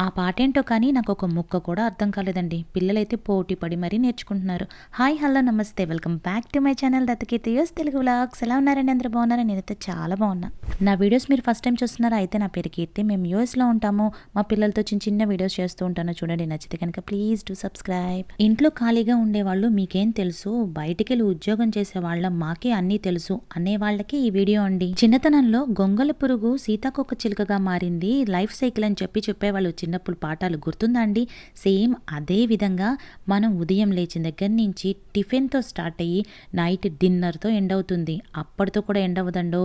ఆ పాటేంటో కానీ నాకు ఒక ముక్క కూడా అర్థం కాలేదండి. పిల్లలైతే పోటీ పడి మరీ నేర్చుకుంటున్నారు. హాయ్ హలో నమస్తే. Welcome back to my channel Dattakeerthi's Telugu vlogs. ఎలా ఉన్నారండి అందరూ? బాగున్నారా? నేనైతే చాలా బాగున్నా. నా వీడియోస్ మీరు ఫస్ట్ టైం చూస్తున్నారా? అయితే నా పేరు కీర్తి మేము యూఎస్లో ఉంటాము. మా పిల్లలతో చిన్న చిన్న వీడియోస్ చేస్తూ ఉంటాను. చూడండి నచ్చితే కనుక ప్లీజ్ టు సబ్స్క్రైబ్. ఇంట్లో ఖాళీగా ఉండేవాళ్ళు మీకేం తెలుసు? బయటికి వెళ్ళి ఉద్యోగం చేసే వాళ్ళ మాకే అన్నీ తెలుసు అనే వాళ్ళకి ఈ వీడియో అండి. చిన్నతనంలో గొంగళ పురుగు సీతాకొక్క చిలుకగా మారింది. లైఫ్ సైకిల్ అని చెప్పి చెప్పేవాళ్ళు చిన్నప్పుడు పాఠాలు గుర్తుందా అండి? సేమ్ అదే విధంగా మనం ఉదయం లేచిన దగ్గర నుంచి టిఫిన్తో స్టార్ట్ అయ్యి నైట్ డిన్నర్తో ఎండ్ అవుతుంది అప్పటితో కూడా ఎండ్ అవ్వదండో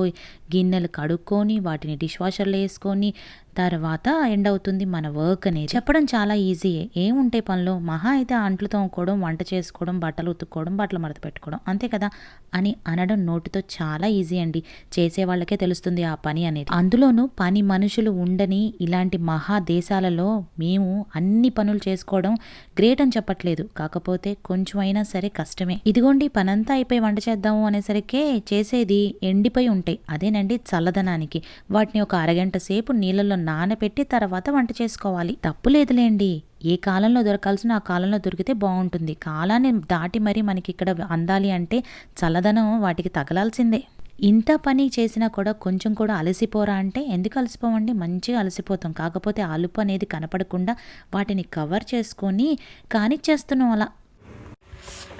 గిన్నెలు కడుక్కొని వాటిని డిష్ వాషర్లో వేసుకొని తర్వాత ఎండ్ అవుతుంది మన వర్క్ అనేది. చెప్పడం చాలా ఈజీయే ఏముంటాయి పనులు మహా అయితే అంట్లు తోముకోవడం వంట చేసుకోవడం బట్టలు ఉతుక్కోవడం బట్టలు మడత పెట్టుకోవడం. అంతే కదా? అని అనడం నోటితో చాలా ఈజీ అండి. చేసే వాళ్ళకే తెలుస్తుంది ఆ పని అనేది. అందులోనూ పని మనుషులు ఉండని ఇలాంటి మహా దేశాలలో మేము అన్ని పనులు చేసుకోవడం గ్రేట్ అని చెప్పట్లేదు. కాకపోతే కొంచెం అయినా సరే కష్టమే. ఇదిగోండి పనంతా అయిపోయి వంట చేద్దాము అనేసరికే చేసేది ఎండిపోయి ఉంటాయి. అదేనండి చల్లదనానికి. వాటిని ఒక అరగంట సేపు నీళ్ళలో నానబెట్టి తర్వాత వంట చేసుకోవాలి. తప్పు లేదులేండి. ఏ కాలంలో దొరకాల్సిన ఆ కాలంలో దొరికితే బాగుంటుంది. కాలాన్ని దాటి మరి మనకి ఇక్కడ అందాలి అంటే చల్లదనం వాటికి తగలాల్సిందే. ఇంత పని చేసినా కూడా కొంచెం కూడా అలసిపోరా అంటే ఎందుకు అలసిపోమండి? మంచిగా అలసిపోతాం. కాకపోతే అలుపు అనేది కనపడకుండా వాటిని కవర్ చేసుకొని కానిచ్చేస్తున్నాం అలా.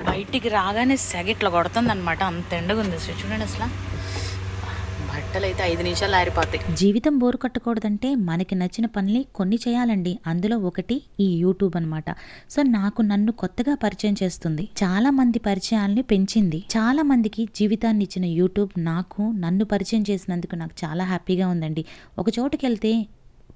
బయటికి రాగానే సెగ ఇట్లా కొడుతుంది అనమాట అంత ఎండగా ఉంది చూడండి అసలు. బట్టలు అయితే ఐదు నిమిషాలు ఆరిపోతాయి. జీవితం బోరు కట్టకూడదంటే మనకి నచ్చిన పనులు కొన్ని చేయాలండి. అందులో ఒకటి ఈ యూట్యూబ్ అన్నమాట. సో నాకు నన్ను కొత్తగా పరిచయం చేస్తుంది. చాలా మంది పరిచయాల్ని పెంచింది. చాలా మందికి జీవితాన్ని ఇచ్చిన యూట్యూబ్ నాకు నన్ను పరిచయం చేసినందుకు నాకు చాలా హ్యాపీగా ఉందండి. ఒక చోటుకి వెళ్తే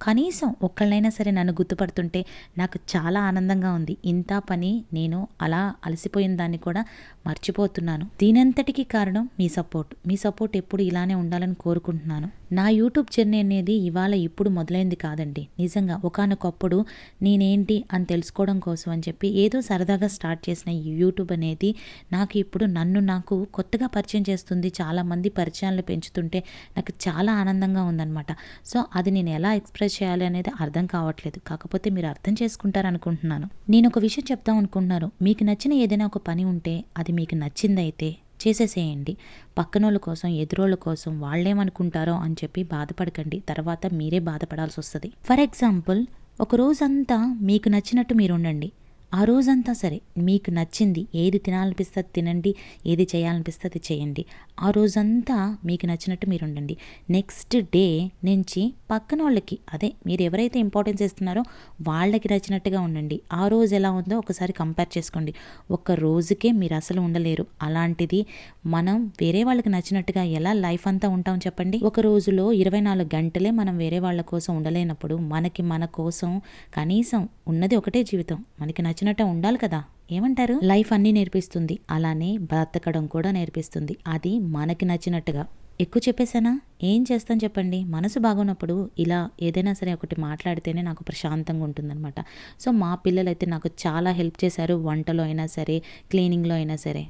కనీసం ఒక్కళ్ళైనా సరే నన్ను గుర్తుపడుతుంటే నాకు చాలా ఆనందంగా ఉంది. ఇంత పని నేను అలా అలసిపోయిన దాన్ని కూడా మర్చిపోతున్నాను. దీనంతటికీ కారణం మీ సపోర్ట్. మీ సపోర్ట్ ఎప్పుడు ఇలానే ఉండాలని కోరుకుంటున్నాను. నా యూట్యూబ్ జర్నీ అనేది ఇవాళ ఇప్పుడు మొదలైంది కాదండి. నిజంగా ఒకనొకప్పుడు నేనేంటి అని తెలుసుకోవడం కోసం అని చెప్పి ఏదో సరదాగా స్టార్ట్ చేసిన ఈ యూట్యూబ్ అనేది నాకు ఇప్పుడు నన్ను నాకు కొత్తగా పరిచయం చేస్తుంది చాలామంది పరిచయాలను పెంచుతుంటే నాకు చాలా ఆనందంగా ఉందన్నమాట. సో అది నేను ఎలా ఎక్స్ప్రెస్ చేయాలి అనేది అర్థం కావట్లేదు. కాకపోతే మీరు అర్థం చేసుకుంటారు అనుకుంటున్నాను నేను ఒక విషయం చెప్తాం అనుకుంటున్నాను. మీకు నచ్చిన ఏదైనా ఒక పని ఉంటే అది మీకు నచ్చిందైతే చేసేసేయండి. పక్కనోళ్ళ కోసం ఎదురోళ్ళ కోసం వాళ్ళేమనుకుంటారో అని చెప్పి బాధపడకండి. తర్వాత మీరే బాధపడాల్సి వస్తుంది ఫర్ ఎగ్జాంపుల్ ఒక రోజంతా మీకు నచ్చినట్టు మీరు ఉండండి ఆ రోజంతా సరే మీకు నచ్చింది ఏది తినాలనిపిస్తే తినండి ఏది చేయాలనిపిస్తే అది చేయండి. ఆ రోజంతా మీకు నచ్చినట్టు మీరు ఉండండి. నెక్స్ట్ డే నుంచి పక్కన వాళ్ళకి అదే మీరు ఎవరైతే ఇంపార్టెన్స్ ఇస్తున్నారో వాళ్ళకి నచ్చినట్టుగా ఉండండి. ఆ రోజు ఎలా ఉందో ఒకసారి కంపేర్ చేసుకోండి. ఒక్క రోజుకే మీరు అసలు ఉండలేరు. అలాంటిది మనం వేరే వాళ్ళకి నచ్చినట్టుగా ఎలా లైఫ్ అంతా ఉంటాం చెప్పండి? ఒక రోజులో ఇరవై నాలుగు గంటలే మనం వేరే వాళ్ళ కోసం ఉండలేనప్పుడు మనకి మన కోసం కనీసం ఉన్నది ఒకటే జీవితం. మనకి నచ్చినట్టే ఉండాలి కదా? ఏమంటారు? లైఫ్ అన్నీ నేర్పిస్తుంది. అలానే బ్రతకడం కూడా నేర్పిస్తుంది. అది మనకి నచ్చినట్టుగా. ఎక్కువ చెప్పేశానా? ఏం చేస్తాను చెప్పండి? మనసు బాగున్నప్పుడు ఇలా ఏదైనా సరే ఒకటి మాట్లాడితేనే నాకు ప్రశాంతంగా ఉంటుందన్నమాట. సో మా పిల్లలైతే నాకు చాలా హెల్ప్ చేశారు. వంటలో అయినా సరే క్లీనింగ్లో అయినా సరే.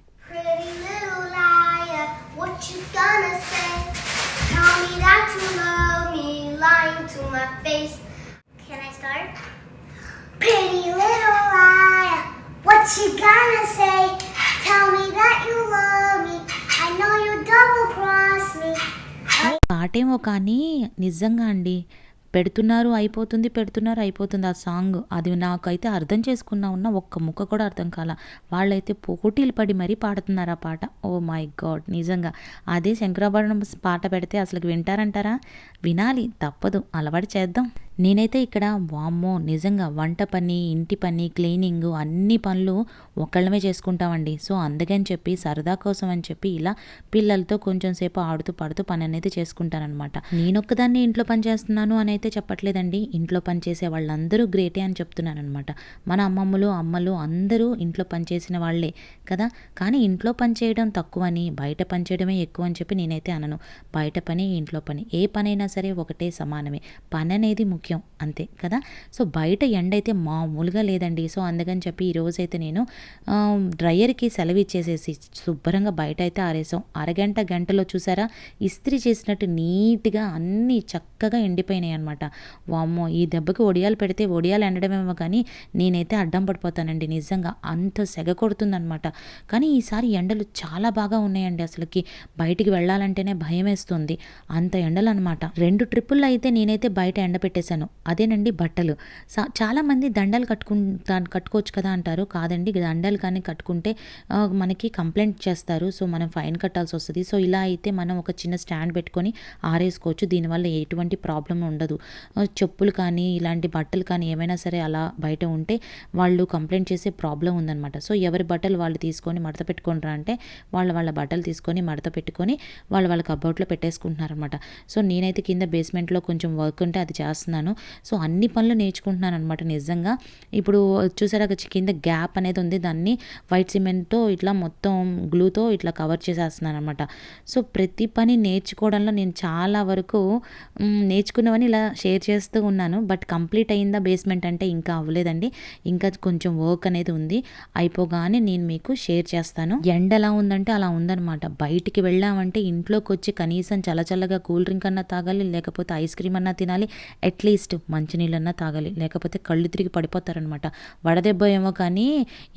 Tell me that you love me, lying to my face. What you gonna say? Tell me that you love me. I know you double cross me. పాటేమో కానీ నిజంగా అండి. పెడుతున్నారు అయిపోతుంది పెడుతున్నారు అయిపోతుంది ఆ సాంగ్. అది నాకైతే అర్థం చేసుకున్నా ఉన్న ఒక్క ముక్క కూడా అర్థం కాల. వాళ్ళైతే పోటీలు పడి మరీ పాడుతున్నారు ఆ పాట. ఓ మై గాడ్ నిజంగా. అదే శంకరాభరణం పాట పెడితే అసలు వింటారంటారా? వినాలి తప్పదు. అలవాటు చేద్దాం. నేనైతే ఇక్కడ వామ్మో నిజంగా వంట పని ఇంటి పని క్లీనింగ్ అన్ని పనులు ఒకళ్ళమే చేసుకుంటామండి. సో అందుకని చెప్పి సరదా కోసం అని చెప్పి ఇలా పిల్లలతో కొంచెం సేపు ఆడుతూ పాడుతూ పని అనేది చేసుకుంటానమాట నేనొక్కదాన్ని ఇంట్లో పని చేస్తున్నాను అని అయితే చెప్పట్లేదండి. ఇంట్లో పని చేసే వాళ్ళందరూ గ్రేటే అని చెప్తున్నాను అనమాట మన అమ్మమ్మలు అమ్మలు అందరూ ఇంట్లో పని చేసిన వాళ్ళే కదా. కానీ ఇంట్లో పని చేయడం తక్కువని బయట పని చేయడమే ఎక్కువ అని చెప్పి నేనైతే అనను. బయట పని ఇంట్లో పని ఏ పనైనా సరే ఒకటే సమానమే. పని అనేది ముఖ్యం ముఖ్యం అంతే కదా? సో బయట ఎండ అయితే మామూలుగా లేదండి. సో అందుకని చెప్పి ఈరోజు అయితే నేను డ్రయర్కి సెలవు ఇచ్చేసేసి శుభ్రంగా బయట అయితే ఆరేసాం. అరగంట గంటలో చూసారా? ఇస్త్రీ చేసినట్టు నీట్గా అన్నీ చక్కగా ఎండిపోయినాయి అనమాట వామ్మో ఈ దెబ్బకి ఒడియాలు పెడితే ఒడియాలు ఎండడమేమో కానీ నేనైతే అడ్డం పడిపోతానండి నిజంగా. అంత సెగ కొడుతుందనమాట కానీ ఈసారి ఎండలు చాలా బాగా ఉన్నాయండి అసలుకి. బయటికి వెళ్ళాలంటేనే భయం వేస్తుంది అంత ఎండలు అనమాట రెండు ట్రిప్పుల్లో అయితే నేనైతే బయట ఎండ పెట్టేశాను అదేనండి బట్టలు. సా- దండలు కట్టుకు కట్టుకోవచ్చు కదా అంటారు. కాదండి దండలు కానీ కట్టుకుంటే మనకి కంప్లైంట్ చేస్తారు. సో మనం ఫైన్ కట్టాల్సి వస్తుంది. సో ఇలా అయితే మనం ఒక చిన్న స్టాండ్ పెట్టుకొని ఆరేసుకోవచ్చు. దీనివల్ల ఎటువంటి ప్రాబ్లం ఉండదు. చెప్పులు కానీ ఇలాంటి బట్టలు కానీ ఏమైనా సరే అలా బయట ఉంటే వాళ్ళు కంప్లైంట్ చేసే ప్రాబ్లం ఉందన్నమాట. సో ఎవరి బట్టలు వాళ్ళు తీసుకొని మడత పెట్టుకుంటారా అంటే వాళ్ళ వాళ్ళ బట్టలు తీసుకొని మడత పెట్టుకొని వాళ్ళ వాళ్ళ కబోర్డ్లో పెట్టేసుకుంటున్నారనమాట సో నేనైతే కింద బేస్మెంట్లో కొంచెం వర్క్ ఉంటే అది చేస్తున్నాను. సో అన్ని పనులు నేర్చుకుంటున్నాను అనమాట నిజంగా. ఇప్పుడు చూసారా కింద గ్యాప్ అనేది ఉంది. దాన్ని వైట్ సిమెంట్తో ఇట్లా మొత్తం గ్లూతో ఇట్లా కవర్ చేసేస్తున్నాను అనమాట సో ప్రతి పని నేర్చుకోవడంలో నేను చాలా వరకు నేర్చుకున్నవని ఇలా షేర్ చేస్తూ ఉన్నాను. బట్ కంప్లీట్ అయిందా బేస్మెంట్ అంటే ఇంకా అవ్వలేదండి. ఇంకా కొంచెం వర్క్ అనేది ఉంది. అయిపోగానే నేను మీకు షేర్ చేస్తాను. ఎండ ఎలా ఉందంటే అలా ఉందన్నమాట. బయటికి వెళ్ళామంటే ఇంట్లోకి వచ్చి కనీసం చల్లచల్లగా కూల్ డ్రింక్ అన్నా తాగాలి లేకపోతే ఐస్ క్రీమ్ అన్నా తినాలి అట్లీస్ట్ మంచినీళ్ళన్నా తాగాలి. లేకపోతే కళ్ళు తిరిగి పడిపోతారనమాట వడదెబ్బ ఏమో కానీ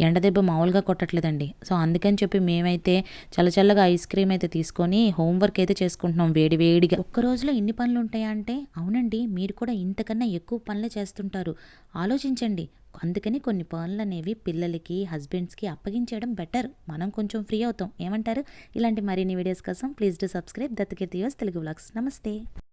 ఎండదెబ్బ మామూలుగా కొట్టట్లేదండి. సో అందుకని చెప్పి మేమైతే చల్లచల్లగా ఐస్ క్రీమ్ అయితే తీసుకొని హోంవర్క్ అయితే చేసుకుంటున్నాం వేడి వేడిగా. ఒక్క రోజులో ఇన్ని పనులు ఉంటాయా అంటే? అవునండి మీరు కూడా ఇంతకన్నా ఎక్కువ పనులే చేస్తుంటారు. ఆలోచించండి. అందుకని కొన్ని పనులు అనేవి పిల్లలకి హస్బెండ్స్కి అప్పగించేయడం బెటర్. మనం కొంచెం ఫ్రీ అవుతాం. ఏమంటారు? ఇలాంటి మరిన్ని వీడియోస్ కోసం please do subscribe. Dattakeerthi's Telugu blogs. నమస్తే.